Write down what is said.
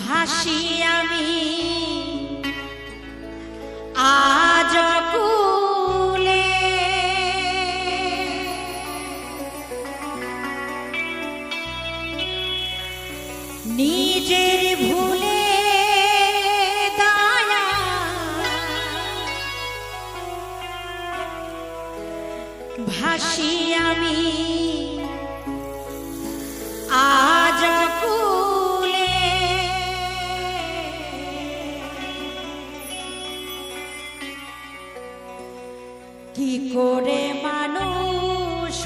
ভাসি আমি হাসি আমি। আজ কুলে কি করে মানুষ